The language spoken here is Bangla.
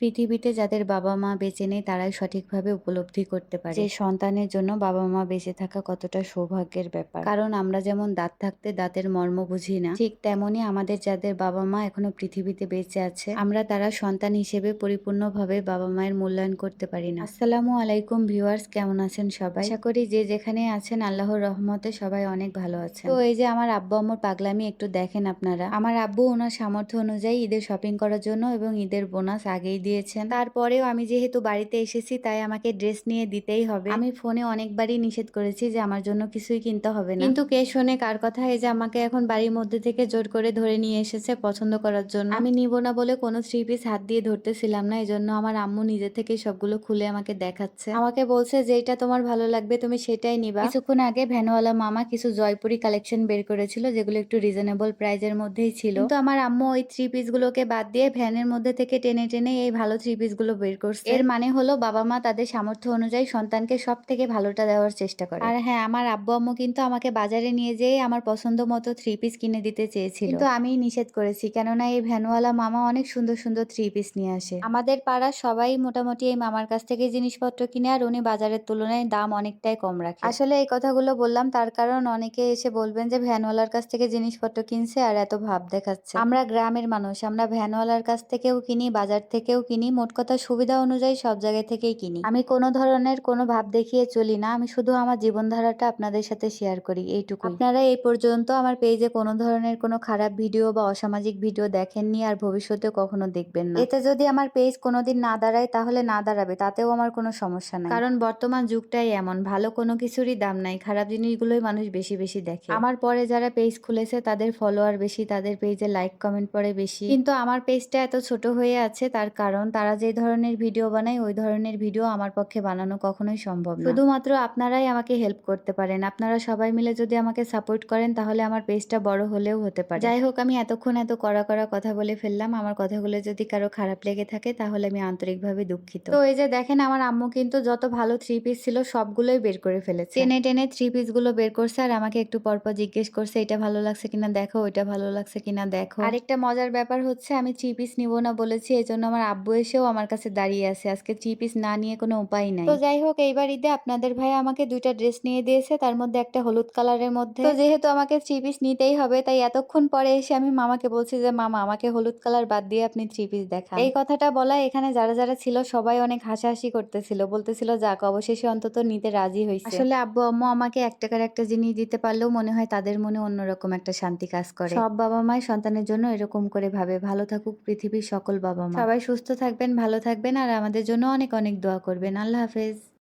পৃথিবীতে যাদের বাবা মা বেঁচে নেই তারাই সঠিকভাবে উপলব্ধি করতে পারে। যে সন্তানের জন্য বাবা মা বেঁচে থাকা কতটা সৌভাগ্যের ব্যাপার। কারণ আমরা যেমন দাঁত থাকতে দাঁতের মর্ম বুঝি না ঠিক তেমনই আমাদের যাদের বাবা মা এখনও পৃথিবীতে বেঁচে আছে আমরা তারা সন্তান হিসেবে পরিপূর্ণভাবে বাবা মায়ের মূল্যায়ন করতে পারি না। আসসালামু আলাইকুম ভিউয়ার্স কেমন আছেন সবাই? আশা করি যে যেখানে আছেন আল্লাহর রহমতে সবাই অনেক ভালো আছেন। তো এই যে আমার আব্বু আম্মুর পাগলামি একটু দেখেন আপনারা। আমার আব্বু ওনার সামর্থ্য অনুযায়ী ঈদের শপিং করার জন্য এবং ঈদের বোনাস আগেই দিয়েছেন। তারপরেও আমি যেহেতু বাড়িতে এসেছি তাই আমাকে ড্রেস নিয়ে দিতেই হবে। আমি ফোনে অনেকবারই নিষেধ করেছি যে আমার জন্য কিছুই কিনতে হবে না। কিন্তু কে শোনে কার কথা? এই যে আমাকে এখন বাড়ির মধ্যে থেকে জোর করে ধরে নিয়ে এসেছে পছন্দ করার জন্য। আমি নিব না বলে কোনো থ্রি পিস হাত দিয়ে ধরতেছিলাম না এই জন্য আমার আম্মু নিজে থেকে সবগুলো খুলে আমাকে দেখাচ্ছে। আমাকে বলছে যেটা তোমার ভালো লাগবে তুমি সেটাই নিবা। কিছুক্ষণ আগে ভ্যানওয়ালা মামা কিছু জয়পুরি কালেকশন বের করেছিল যেগুলো একটু রিজনেবল প্রাইজের মধ্যেই ছিল। কিন্তু আমার আম্মু ওই থ্রি পিস গুলোকে বাদ দিয়ে ভ্যানের মধ্যে থেকে টেনে টেনে এই ভালো থ্রি পিসগুলো বের করছে। এর মানে হলো বাবা মা তাদের সামর্থ্য অনুযায়ী সন্তানকে সব থেকে ভালোটা দেওয়ার চেষ্টা করে। আর হ্যাঁ আমার আব্বু আম্মু কিন্তু আমাকে বাজারে নিয়ে যেয়ে আমার পছন্দ মতো থ্রি পিস কিনে দিতে চেয়েছিল। কিন্তু আমি নিষেধ করেছি কেননা এই ভ্যানওয়ালা মামা অনেক সুন্দর সুন্দর থ্রি পিস নিয়ে আসে। আমাদের পাড়ার সবাই মোটামুটি এই মামার কাছ থেকে জিনিসপত্র কিনে আর উনি বাজারের তুলনায় দাম অনেকটাই কম রাখে। আসলে এই কথাগুলো বললাম তার কারণ অনেকে এসে বলবেন যে ভ্যানওয়ালার কাছ থেকে জিনিসপত্র কিনছে আর এত ভাব দেখাচ্ছে। আমরা গ্রামের মানুষ আমরা ভ্যানওয়ালার কাছ থেকেও কিনি বাজার থেকেও কিনি মোট কথা সুবিধা অনুযায়ী সব জায়গা থেকেই কিনি। আমি কোনো ধরনের কোনো ভাব দেখিয়ে চলি না আমি শুধু আমার জীবনধারাটা আপনাদের সাথে শেয়ার করি এইটুকু আপনারা এই পর্যন্ত আমার পেজে কোনো ধরনের কোনো খারাপ ভিডিও বা অসামাজিক ভিডিও দেখেননি আর ভবিষ্যতে কখনো দেখবেন না। এতে যদি আমার পেজ কোনোদিন না দাঁড়ায় তাহলে না দাঁড়াবে তাতেও আমার কোনো সমস্যা নাই। কারণ বর্তমান যুগটাই এমন ভালো কোনো কিছুরই দাম নাই খারাপ জিনিসগুলোই মানুষ বেশি বেশি দেখে। আমার পরে যারা পেজ খুলেছে তাদের ফলোয়ার বেশি তাদের পেজে লাইক কমেন্ট পড়ে বেশি। কিন্তু আমার পেজটা এত ছোট হয়ে আছে তার কারণ তারা যে ধরনের ভিডিও বানায়, ওই ধরনের ভিডিও আমার পক্ষে বানানো কখনোই সম্ভব না। শুধুমাত্র আপনারাই আমাকে হেল্প করতে পারেন। আপনারা সবাই মিলে যদি আমাকে সাপোর্ট করেন, তাহলে আমার পেজটা বড় হলেও হতে পারে। যাই হোক, আমি এতক্ষণ এত কড়া কড়া কথা বলে ফেললাম। আমার কথাগুলো যদি কারও খারাপ লেগে থাকে, তাহলে আমি আন্তরিকভাবে দুঃখিত। তো এই যে দেখেন, আমার আম্মু কিন্তু যত ভালো থ্রি পিস ছিল, সবগুলোই বের করে ফেলেছে। টেনে টেনে থ্রি পিসগুলো বের করছে আর আমাকে একটু পরপর জিজ্ঞেস করছে, এটা ভালো লাগছে কিনা দেখো, ওইটা ভালো লাগছে কিনা দেখো। আরেকটা মজার ব্যাপার হচ্ছে, আমি থ্রি পিস নিব না বলেছি এই জন্য আমার আব্বু এসেও আমার কাছে দাঁড়িয়ে আছে। আজকে থ্রি পিস না নিয়ে কোনো উপায় নাই। তো যাই হোক এইবার ঈদে আপনাদের ভাই আমাকে দুইটা ড্রেস নিয়ে দিয়েছে। তার মধ্যে একটা হলুদ কালারের মধ্যে। তো যেহেতু আমাকে থ্রি পিস নিতেই হবে তাই এতক্ষণ পরে এসে আমি মামাকে বলছি যে মামা আমাকে হলুদ কালার বাদ দিয়ে আপনি থ্রি পিস দেখান। এই কথাটা বলা এখানে যারা যারা ছিল সবাই অনেক হাসাহাসি করতেছিল। বলতেছিল যাক অবশেষে অন্তত নিতে রাজি হয়েছে আসলে আব্বু আম্মু আমাকে এক টাকার একটা জিনিস দিতে পারলেও মনে হয় তাদের মনে অন্যরকম একটা শান্তি কাজ করে। সব বাবা মাই সন্তানের জন্য এরকম করে ভাবে। ভালো থাকুক পৃথিবীর সকল বাবা মা সবাই সুস্থ থাকবেন ভালো থাকবেন আর আমাদের জন্য অনেক অনেক দোয়া করবেন। আল্লাহ হাফেজ।